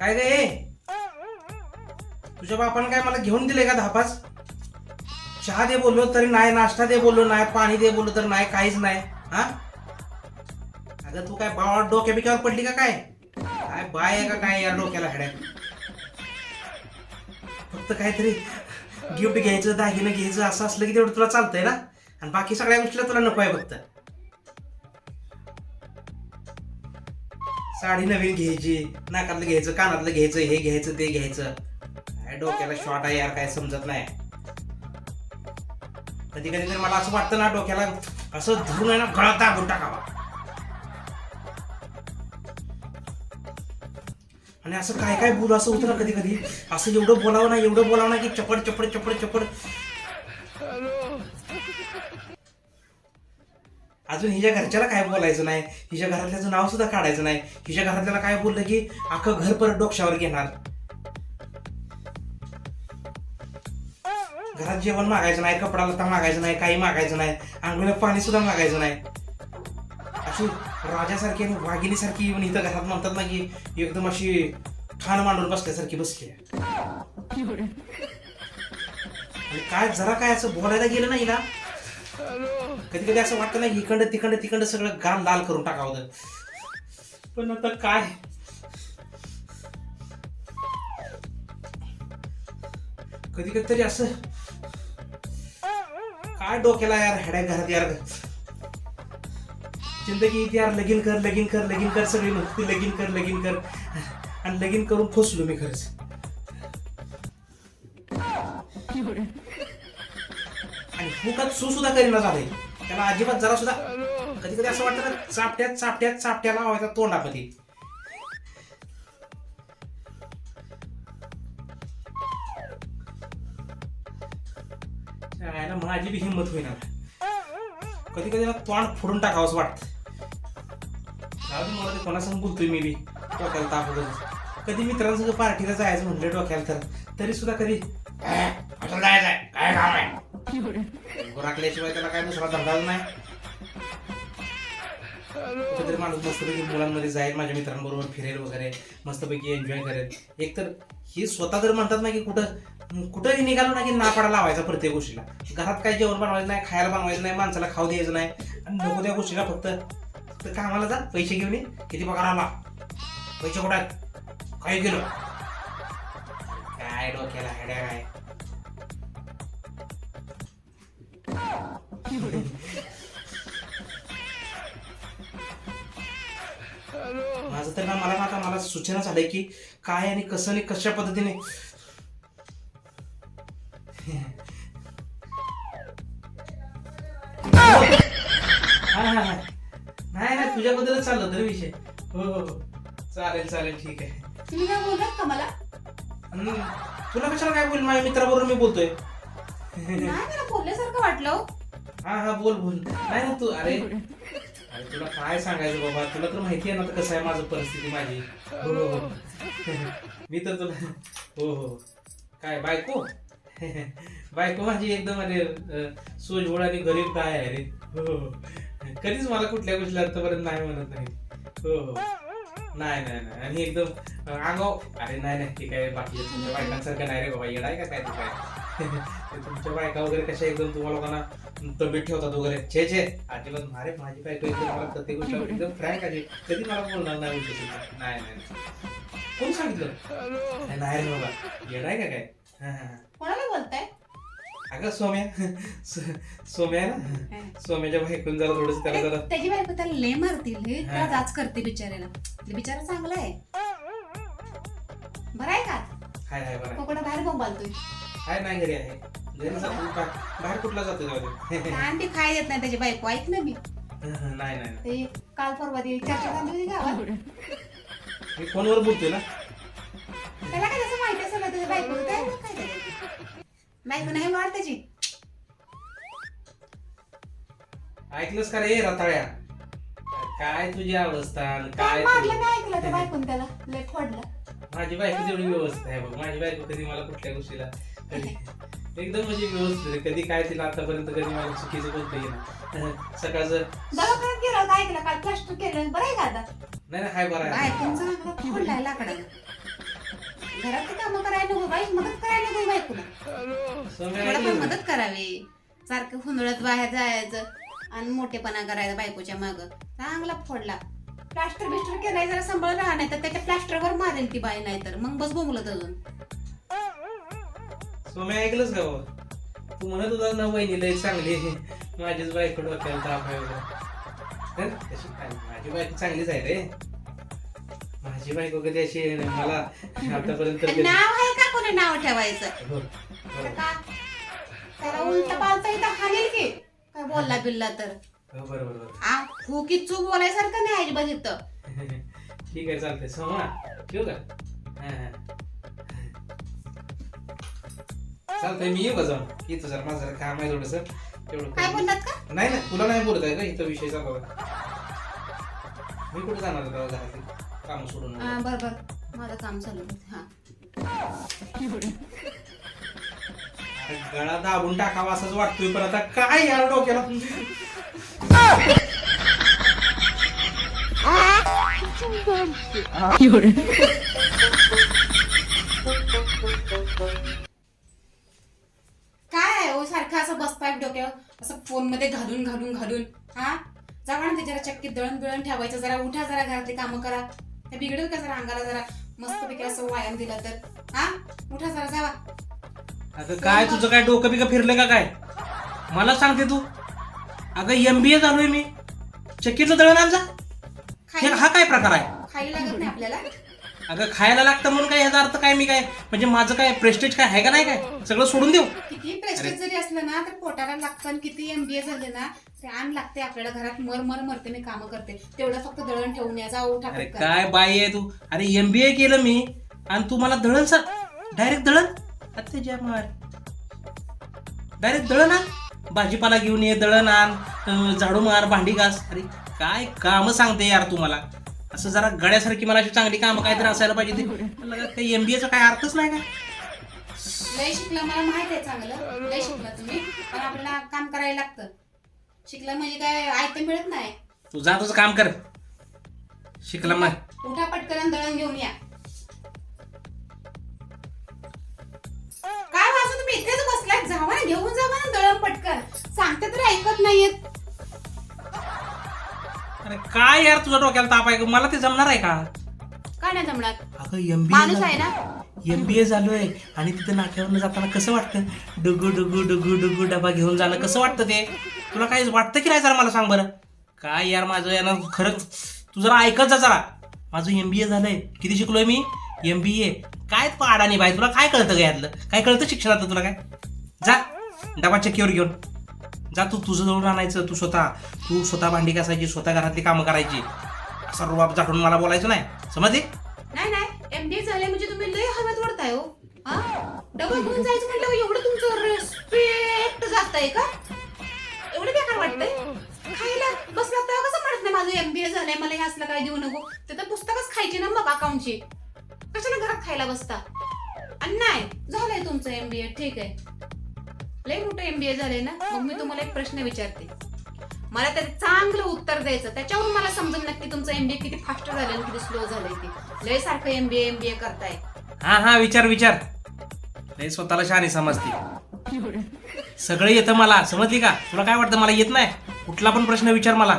काय गे तुझ्या बापानं काय मला घेऊन दिले का धापास? चहा दे बोललो तरी नाही नाश्ता दे बोललो नाही पाणी दे बोललो तर नाही काहीच नाही हा? अगं तू काय बाबा डोक्या बिक्यावर पडली का काय? काय बाय आहे का काय या डोक्याला हड्या फक्त काहीतरी गिफ्ट घ्यायचं दागिनं घ्यायचं असं असलं की तेवढं तुला चालतंय ना? आणि बाकी सगळ्या गोष्टीला तुला नको आहे फक्त. साडी नवीन घ्यायची नाकातलं घ्यायचं कानातलं घ्यायचं हे घ्यायचं ते घ्यायचं. काय डोक्याला शॉर्ट आहे यार काय समजत नाही. कधी कधी तर मला असं वाटतं ना डोक्याला असं धरून आहे ना गळा दाबून टाकावा. आणि असं काय काय बोलू असं होतं ना कधी कधी असं एवढं बोलावं ना एवढं बोलावं ना की चपड चपड चपड चपड. अजून हिच्या घरच्याला काय बोलायचं नाही? हिच्या घरातल्याचं नाव सुद्धा काढायचं नाही. हिच्या घरातल्याला काय बोललं की अख्खं घर परत डोक्यावर घेणार? घरात जेवण मागायचं नाही कपडा लता मागायचं नाही काही मागायचं नाही आंघोळीला पाणी सुद्धा मागायचं नाही. अशी राजासारखी आणि वाघिणीसारखी येऊन इथं घरात म्हणतात ना की एकदम अशी खान मांडून बसल्यासारखी बसली आहे. काय जरा काय असं बोलायला गेलं नाही ना? कधी कधी असं वाटतं ना इकडं तिकडं तिकडं सगळं गाम लाल करून टाकावं. पण आता काय? कधी कधी तरी असं काय डोक्याला यार हेड्या घरात यार. जिंदगी यार लगीन कर लगीन कर लगीन कर सगळी म्हणते लगीन कर लगीन कर. आणि लगीन करून फसलो मी खरंच. मुखात सू सुद्धा करीना झालंय त्याला अजिबात जरा सुद्धा कधी कधी असं वाटतं ना चापट्यात चापट्यात चापट्याला लावायचा तोंडामध्ये यायला माझी बी हिंमत होईना. कधी कधी ना तोंड फोडून टाकावंच वाटतं. जाऊ मला ते कोणासंग बोलतोय मी बी डोक्याला ताप कधी मित्रांसंग पार्टीला जायचं म्हणलं डोक्याला तर तरी सुद्धा कधी "ए, कुठं जायचंय काय काम राखल्याशिवाय त्याला काय दुसरा धंदाच नाही. तरी माणूस मस्तपैकी मुलांमध्ये जाईल माझ्या मित्रांबरोबर फिरेल वगैरे मस्तपैकी एन्जॉय करेल. एकतर ही स्वतः जर म्हणतात ना की कुठं कुठंही निघालो ना की नापाडा लावायचा प्रत्येक गोष्टीला. घरात काही जेवण बनवायचं नाही खायला बनवायचं नाही माणसाला खाऊ द्यायचं नाही. आणि नको त्या गोष्टीला फक्त. फक्त कामाला जा पैसे घेऊन ये. किती पगार आला? पैसे कुठं काय काही गेलो काय डोक्याला हेड्या काय? माझं तर ना मला आता मला सूचना झालंय की काय आणि कसं आणि कशा पद्धतीने. हा, हा, हा. नाही नाही तुझ्याबद्दलच चाललं तर विषय. हो हो हो. चालेल चालेल ठीक आहे. तुम्ही काय बोललात का मला? तुला कशाला काय बोल माझ्या मित्राबरोबर मी बोलतोय? नाही मला बोलल्यासारखं वाटलं हो. हा बोल बोल. नाही ना तू अरे. अरे तुला काय सांगायचं बाबा? तुला तर माहिती आहे ना कसं आहे माझं परिस्थिती माझी. हो हो हो. मी तर तुला हो हो. काय बायको? बायको माझी एकदम अरे अं, सोजवळ आणि गरीब काय आहे रे? हो हो. कधीच मला कुठल्या गोष्टीला आतापर्यंत नाही म्हणत नाही. हो हो. नाही नाही नाही. आणि एकदम अं, आगाव अरे नाही नाही. ते काय बाकी तुमच्या बायकांसारखं नाही रे बाबा. येणार आहे का काय तू काय? ते तुमच्या बायका वगैरे कशा एकदम तुम्हाला लोकांना तब्येत ठेवतात वगैरे. छे छे. अजिबात मारे माझी बायको एकदम मला प्रत्येक गोष्ट एकदम फ्रँक आहे. कधी मला बोलणार नाही नाही नाही. कोण सांगितलं? नाही रे बाबा. येणार आहे का काय. कोणाला बोलताय? अगं सोम्या. सोम्या ना? सोम्याच्या बायकून जरा थोडस त्याला जरा त्याची बायको त्याला ले मारतील हे. त्याला जाच करते बिचाऱ्याला. बिचारा चांगला आहे. बरं आहे का? हाय हाय बरं कोकडा बाहेर बोंबालतोय. हाय नाही घरी आहे. घरी जातो बा- बाहेर कुठला जातो जाऊ दे. आणि ते खाय देत नाही त्याची बायको ऐक ना मी. नाही नाही नाही. ते काल परवा ती चर्चा झाली होती गावात. मी फोनवर बोलतोय ना. त्याला काय तसं माहिती असेल ना त्याच्या बायको काय काय? बायको नाही वाढ त्याची. ऐकलंस का रे रताळ्या? काय तुझी अवस्था आणि काय काय मारलं तुझी- काय ऐकलं त्या बायकोन त्याला. लय फोडलं. माझी बायको तेवढी व्यवस्थित आहे बघ. माझी बायको कधी मला कुठल्या गोष्टीला कधी एकदम म्हणजे व्यवस्थित आहे. कधी काय तिला आतापर्यंत कधी मला चुकीचं येईल सकाळचं दवाखान्यात गेला होता ऐकलं काल प्लास्टर केलं. बरं आहे का आता? नाही नाही हाय बरं आहे. लाकडाला घरात कामं करायला नको बाई. मदत करायला नको बायकोला सौम्या पण? मदत करावी. सारखं हुंदळत बाहेर जायचं आणि मोठेपणा करायचा बायकोच्या माग. चांगला फोडला. प्लास्टर बिस्टर केलाय जरा सांभाळ राहा नाही तर त्याच्या प्लास्टरवर मारेल ती बाई नाही तर मग बस बोंबलत अजून. सौम्या ऐकलंच का तू म्हणत होता ना वहिनी लय चांगली आहे. माझीच बायको डोक्याला ताप आहे हं? माझी बायको चांगलीच आहे रे. माझी बायको कधी अशी आहे ना, मला आतापर्यंत नाव आहे का कोणी नाव ठेवायचं? हो, तर हो. का? त्याला उलट पालता इथं हानेल की. काय बोलला बिल्ला तर? हो, बरोबर आ हो की चूक बोलायसारखं नाही अजिबात इथं. ठीक आहे चालतंय. सोमा ठेवू का? हा, हा. चालतंय मी येऊ का जाऊन? येतो जरा माझं जरा काम आहे थोडस. तेवढं काय का? नाही नाही तुला नाही बोलत आहे का? इथं विषय चालू. मी कुठे जाणार घरातली काम सोडून हा बर बर. माझं काम चालू आहे. हा. अरे गळा दाबून टाकावा असंच वाटतोय पण आता काय यार डोक्याला? असं फोनमध्ये घालून घालून घालून. हा? जावा ना ते जरा चक्कीत दळण बिळण ठेवायचं जरा उठा जरा घरातली कामं करा. ते बिघडेल का जरा अंगाला जरा? मस्तपैकी असं व्यायाम दिला तर. हा? उठा जरा जावा अगं काय तुझं काय डोकं बिकं फिरलं का काय? मला सांगते तू अगं एम बी ए झालोय मी. चक्कीचं दळण आमचा खायला हा काय प्रकार आहे? खायला लागत नाही आपल्याला? अगं खायला लागतं म्हणून काय याचा अर्थ काय मी काय? म्हणजे माझं काय प्रेस्टेज काय आहे का नाही काय? सगळं सोडून देऊ? किती प्रेस्टेज जरी असलं ना तर पोटाला लागतं आणि किती एमबीए झाले ना ते आण लागते आपल्याला घरात. मर मर मरते मी कामं करते. तेवढं फक्त दळण ठेवून या जाऊ उठा अरे. काय बाई आहे तू? अरे एम बी ए केलं मी आणि तू मला दळण सांग. डायरेक्ट दळण? अत्याचार मार. डायरेक्ट दळण आण. भाजीपाला घेऊन ये दळण आण. अं, झाडू मार भांडी घास. अरे काय काम सांगते यार तू मला? असं जरा गड्यासारखी मला अशी चांगली कामं काहीतरी असायला पाहिजे ते. काय एम बी एचा काय अर्थच नाही का? लय शिकलं मला माहीत आहे चांगलं. लय शिकलं तुम्ही. पण आपल्याला काम करायला लागतं. शिकलं म्हणजे काय आयतं मिळत नाही. तू जा तुझं काम कर. शिकला मग. उठा पटकन दळण घेऊन या. काय वाजू तुम्ही? इथेच बसलाय. जावा ना घेऊन जावा ना दळण पटकन. सांगते तर ऐकत नाहीयेत. अरे काय यार तुझ्या डोक्याला ताप आहे मला ते जमणार आहे का? काय नाही जमणार? अगं माणूस आहे ना? एम बी ए झालोय. आणि तिथं नाक्यावरनं जाताना कसं वाटतं? डुगू डुगू डुगू डुगू डबा घेऊन जाणं. कसं वाटतं ते? तुला काय वाटतं की नाही जरा मला सांग बरं? काय यार माझं? यानं खरंच तू जरा ऐकत जा जरा. माझं एम बी ए झालंय. किती शिकलोय मी? एम बी ए काय पाडा नाही बाई? तुला काय कळतं का यातलं? काय कळतं शिक्षणात तुला काय? जा. डबा चक्कीवर घेऊन. जा तू तुझं जवळ आणायचं तू स्वतः तू स्वतः भांडी घासायची स्वतः घरातली कामं करायची. असा रुबाब झाडून मला बोलायचं नाही. समजले? नाही नाही. एमबीए झाले म्हणजे तुम्ही लय हवेत वडताय हो. डबल घेऊन जायचं म्हटलं एवढं तुमचं रेस्पेक्ट जात आहे का? एवढं बेकार वाटतंय? खायला बसला तेव्हा कसं म्हणत नाही माझं एमबीए झालंय मला हे असलं काय देऊ नको. ते तर पुस्तकच खायची ना मग अकाउंटची कशाला घरात खायला बसता? आणि नाही झालंय तुमचं एमबीए ठीक आहे. एमबीए ना मग मी तुम्हाला एक प्रश्न विचारते. मला त्याचं चांगलं उत्तर द्यायचं त्याच्यावरून मला समजून नक्की तुमचं एमबीए किती फास्ट झालं किती स्लो झालंय ते. लय सारखं एमबीए एमबीए करताय. हा हा विचार विचार. लय स्वतःला शहाणी समजते. सगळं येतं मला समजली का? तुला काय वाटतं मला येत नाही? कुठला पण प्रश्न विचार मला.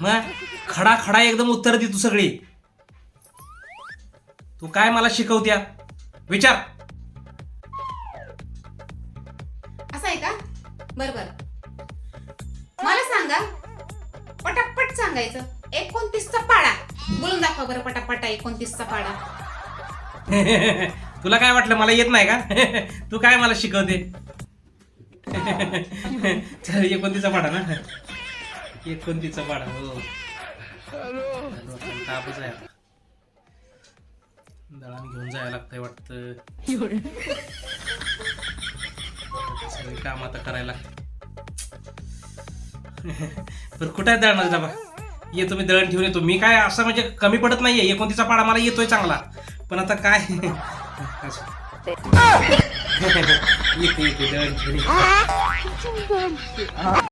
मग खडा खडा एकदम उत्तर दे तू सगळी. तू काय मला शिकवत्या? विचार. बर बर मला सांगा पटापट सांगायचं एकोणतीसचा पाडा. बोलून दाखवा बरं पटापट एकोणतीसचा पाडा. तुला काय वाटलं मला येत नाही का? तू काय मला शिकवते? चल एकोणतीचा पाडा ना. एकोणतीचा पाडा हो. डोक्याला तापच आहे. आता. दळण घेऊन जायला लागतंय वाटतं. सगळी काम आता करायला पण कुठे आहे दळणाचा डबा येतो मी दळण ठेवून येतो. मी काय असं म्हणजे कमी पडत नाहीये. एकोणतीचा पाडा मला येतोय चांगला. पण आता काय? असं. येते येते दळण ठेवून.